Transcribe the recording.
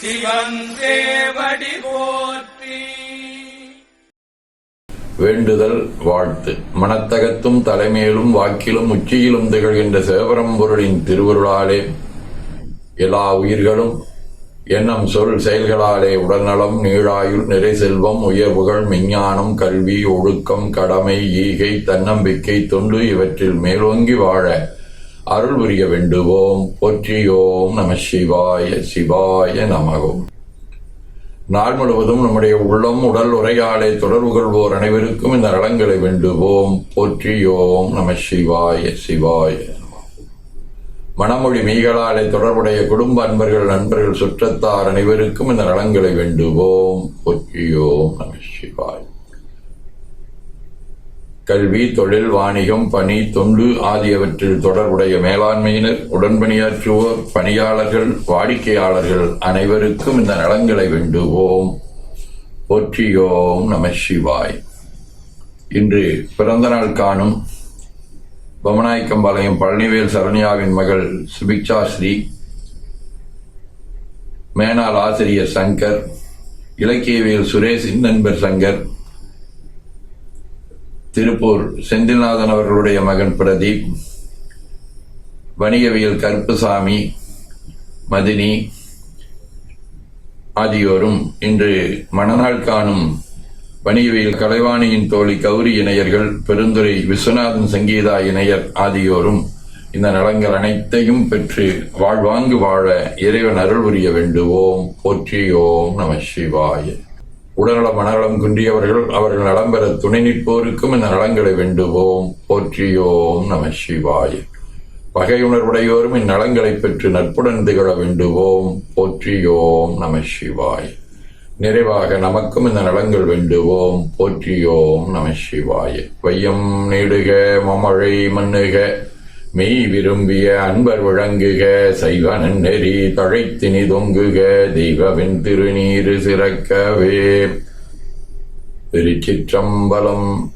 சிவன் போற்றி. வேண்டுதல் வாழ்த்து. மனத்தகத்தும் தலைமையிலும் வாக்கிலும் உச்சியிலும் திகழ்கின்ற சிவபரம்பொருளின் திருவருளாலே எல்லா உயிர்களும் எண்ணம் சொல் செயல்களாலே உடல்நலம் நீழாயுள் நிறை செல்வம் உயர்வுகள் விஞ்ஞானம் கல்வி ஒழுக்கம் கடமை ஈகை தன்னம்பிக்கை தொண்டு இவற்றில் மேலோங்கி வாழ அருள் புரிய வேண்டுவோம் போற்றியோம் நம சிவாய சிவாய நமகோம் நாள் முழுவதும் நம்முடைய உள்ளம் உடல் உரையாடை தொடர்பு கொள்வோர் அனைவருக்கும் இந்த நலங்களை வேண்டுவோம். போற்றியோம் நம சிவாய சிவாய நமः. மணமொழி மீகளாலே தொடர்புடைய குடும்ப அன்பர்கள் நண்பர்கள் சுற்றத்தார் அனைவருக்கும் இந்த நலங்களை வேண்டுவோம். போற்றியோம் நம சிவாய். கல்வி தொழில் வாணிகம் பணி தொண்டு ஆகியவற்றில் தொடர்புடைய மேலாண்மையினர் உடன்பணியாற்றுவோர் பணியாளர்கள் வாடிக்கையாளர்கள் அனைவருக்கும் இந்த நலன்களை வேண்டுவோம். போற்றியோம் நம சிவாய். இன்று பிறந்த நாள் காணும் பொம்மநாயக்கம்பாளையம் பழனிவேல் சரண்யாவின் மகள் சுபிக்ஷா ஸ்ரீ மேனாள் ஆசிரியர் சங்கர் இலக்கியவியல் சுரேஷின் நண்பர் சங்கர் திருப்பூர் செந்தில்நாதன் அவர்களுடைய மகன் பிரதீப் வணிகவியல் கருப்புசாமி மதினி ஆகியோரும் இன்று மணநாள் காணும் வணிகவியல் கலைவாணியின் தோழி கௌரி இணையர்கள் பெருந்துரை விஸ்வநாதன் சங்கீதா இணையர் ஆகியோரும் இந்த நலங்கள் அனைத்தையும் பெற்று வாழ்வாங்கு வாழ இறைவன் அருள் புரிய வேண்டுவோம். போற்றியோம் நம சிவாய. உடல்நலம் மனநலம் குன்றியவர்கள் அவர்கள் நலம் பெற துணை நிற்போருக்கும் இந்த நலங்களை வேண்டுவோம். போற்றியோம் நம சிவாய. பகையுணர்வுடையோரும் இந்நலங்களை பெற்று நட்புடன் திகழ வேண்டுவோம். போற்றியோம் நம சிவாய். நிறைவாக நமக்கும் இந்த நலங்கள் வேண்டுவோம். போற்றியோம் நம சிவாய. வையம் நீடுக மமழை மண்ணுக. மெய் விரும்பிய அன்பர் விளங்குக சைவ நெறி தழைத்தினி தொங்குக தெய்வவின் திருநீறு சிறக்கவே. திருச்சிற்றம்பலம்